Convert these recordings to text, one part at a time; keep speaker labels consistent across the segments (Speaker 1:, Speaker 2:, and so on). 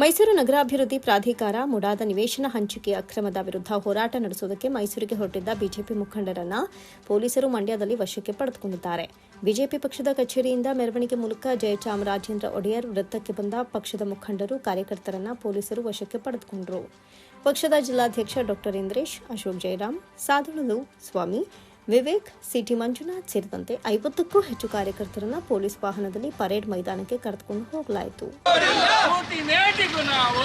Speaker 1: ಮೈಸೂರು ನಗರಾಭಿವೃದ್ಧಿ ಪ್ರಾಧಿಕಾರ ಮುಡಾದ ನಿವೇಶನ ಹಂಚಿಕೆ ಅಕ್ರಮದ ವಿರುದ್ಧ ಹೋರಾಟ ನಡೆಸುವುದಕ್ಕೆ ಮೈಸೂರಿಗೆ ಹೊರಟಿದ್ದ ಬಿಜೆಪಿ ಮುಖಂಡರನ್ನ ಪೊಲೀಸರು ಮಂಡ್ಯದಲ್ಲಿ ವಶಕ್ಕೆ ಪಡೆದುಕೊಂಡಿದ್ದಾರೆ. ಬಿಜೆಪಿ ಪಕ್ಷದ ಕಚೇರಿಯಿಂದ ಮೆರವಣಿಗೆ ಮೂಲಕ ಜಯಚಾಮರಾಜೇಂದ್ರ ಒಡೆಯರ್ ವೃತ್ತಕ್ಕೆ ಬಂದ ಪಕ್ಷದ ಮುಖಂಡರು ಕಾರ್ಯಕರ್ತರನ್ನ ಪೊಲೀಸರು ವಶಕ್ಕೆ ಪಡೆದುಕೊಂಡರು. ಪಕ್ಷದ ಜಿಲ್ಲಾಧ್ಯಕ್ಷ ಡಾಕ್ಟರ್ ಇಂದ್ರೇಶ್, ಅಶೋಕ್ ಜಯರಾಮ್ ಸಾಧುಣಲು ಸ್ವಾಮಿ ವಿವೇಕ್ ಸಿಟಿ ಮಂಜುನಾಥ್ ಸೇರಿದಂತೆ ಐವತ್ತಕ್ಕೂ ಹೆಚ್ಚು ಕಾರ್ಯಕರ್ತರನ್ನ ಪೊಲೀಸ್ ವಾಹನದಲ್ಲಿ ಪರೇಡ್ ಮೈದಾನಕ್ಕೆ ಕರೆದುಕೊಂಡು ಹೋಗಲಾಯಿತು
Speaker 2: ನೇಟಿಗೂ ನಾವು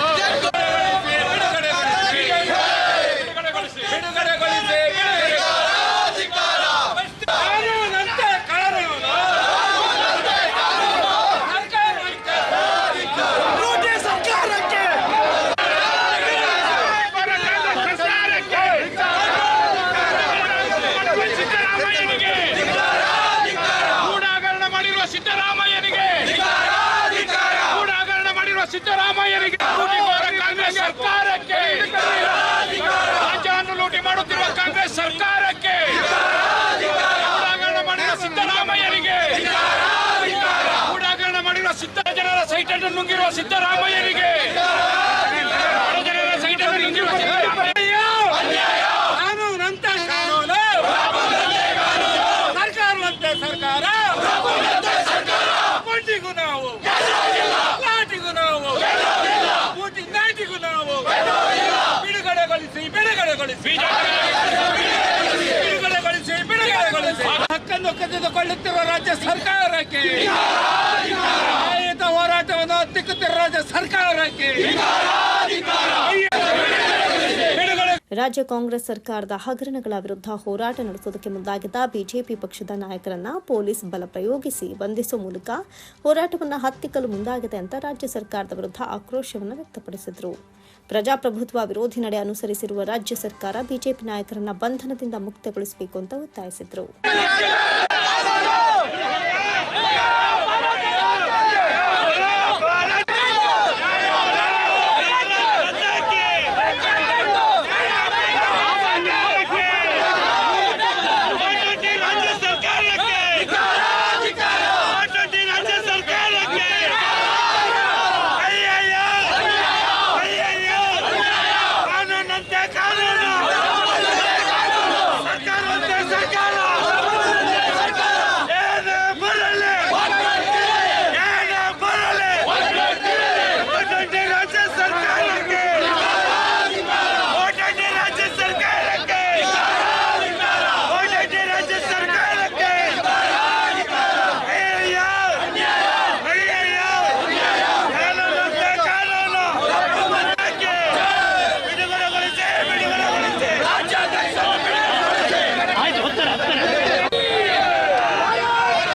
Speaker 2: ಬಿಡುಗಡೆಗೊಳಿಸಿ ಬಿಡುಗಡೆಗೊಳಿಸಿ ಕಾನೂನಂತೆ ಕಾನೂನು ಸರ್ಕಾರಕ್ಕೆ ಲೂಟಿ ಸರ್ಕಾರಕ್ಕೆ ಸರ್ಕಾರಕ್ಕೆ ಸಿದ್ದರಾಮಯ್ಯನಿಗೆ ಗೂಢಾಗರಣ ಮಾಡಿರುವ ಸಿದ್ದರಾಮಯ್ಯನಿಗೆ ಗೂಢಾಗರಣ ಮಾಡಿರುವ ಸಿದ್ದರಾಮಯ್ಯನಿಗೆ ಕಾಂಗ್ರೆಸ್ ಸರ್ಕಾರಕ್ಕೆ. ರಾಜ್ಯವನ್ನು ಲೂಟಿ ಮಾಡುತ್ತಿರುವ ಕಾಂಗ್ರೆಸ್ ಸರ್ಕಾರಕ್ಕೆ. ಗೂಢಾಗರಣ ಮಾಡಿರುವ ಸಿದ್ದರಾಮಯ್ಯನಿಗೆ. ಗೂಢಾಗರಣ ಮಾಡಿರುವ ಸಿದ್ದ ಜನರ ಸೈಟ್ ಅನ್ನು ನುಂಗಿರುವ ಸಿದ್ದರಾಮಯ್ಯನಿಗೆ. ಬಡ ಜನರ ಸೈಟ್ ಅನ್ನು ನುಂಗಿರುವ ಸಿದ್ದರಾಮಯ್ಯ ಕಾನೂನಂತ ಕಾನೂನು ಸರ್ಕಾರವಂತೆ ಸರ್ಕಾರ ಕೋಟಿಗೂ ನಾವು ಲಾಟಿಗೂ ನಾವು ಕೋಟಿ ನಾಟಿಗೂ ನಾವು ಬಿಡುಗಡೆಗೊಳಿಸಿ ಬಿಡುಗಡೆಗೊಳಿಸಿ ಬಿಡುಗಡೆಗೊಳಿಸಿ ಹಕ್ಕನ್ನು ಕದಿದುಕೊಳ್ಳುತ್ತಿರುವ ರಾಜ್ಯ ಸರ್ಕಾರಕ್ಕೆ ನ್ಯಾಯಯುತ ಹೋರಾಟವನ್ನು ಹತ್ತಿಕ್ಕುತ್ತಿರುವ ರಾಜ್ಯ ಸರ್ಕಾರಕ್ಕೆ
Speaker 1: ರಾಜ್ಯ ಕಾಂಗ್ರೆಸ್ ಸರ್ಕಾರದ ಹಗರಣಗಳ ವಿರುದ್ಧ ಹೋರಾಟ ನಡೆಸುವುದಕ್ಕೆ ಮುಂದಾಗಿದ್ದ ಬಿಜೆಪಿ ಪಕ್ಷದ ನಾಯಕರನ್ನ ಪೊಲೀಸ್ ಬಲ ಪ್ರಯೋಗಿಸಿ ಬಂಧಿಸುವ ಮೂಲಕ ಹೋರಾಟವನ್ನು ಹತ್ತಿಕ್ಕಲು ಮುಂದಾಗಿದೆ ಅಂತ ರಾಜ್ಯ ಸರ್ಕಾರದ ವಿರುದ್ಧ ಆಕ್ರೋಶವನ್ನು ವ್ಯಕ್ತಪಡಿಸಿದರು. ಪ್ರಜಾಪ್ರಭುತ್ವ ವಿರೋಧಿ ನಡೆ ಅನುಸರಿಸಿರುವ ರಾಜ್ಯ ಸರ್ಕಾರ ಬಿಜೆಪಿ ನಾಯಕರನ್ನ ಬಂಧನದಿಂದ ಮುಕ್ತಗೊಳಿಸಬೇಕು ಅಂತ ಒತ್ತಾಯಿಸಿದರು.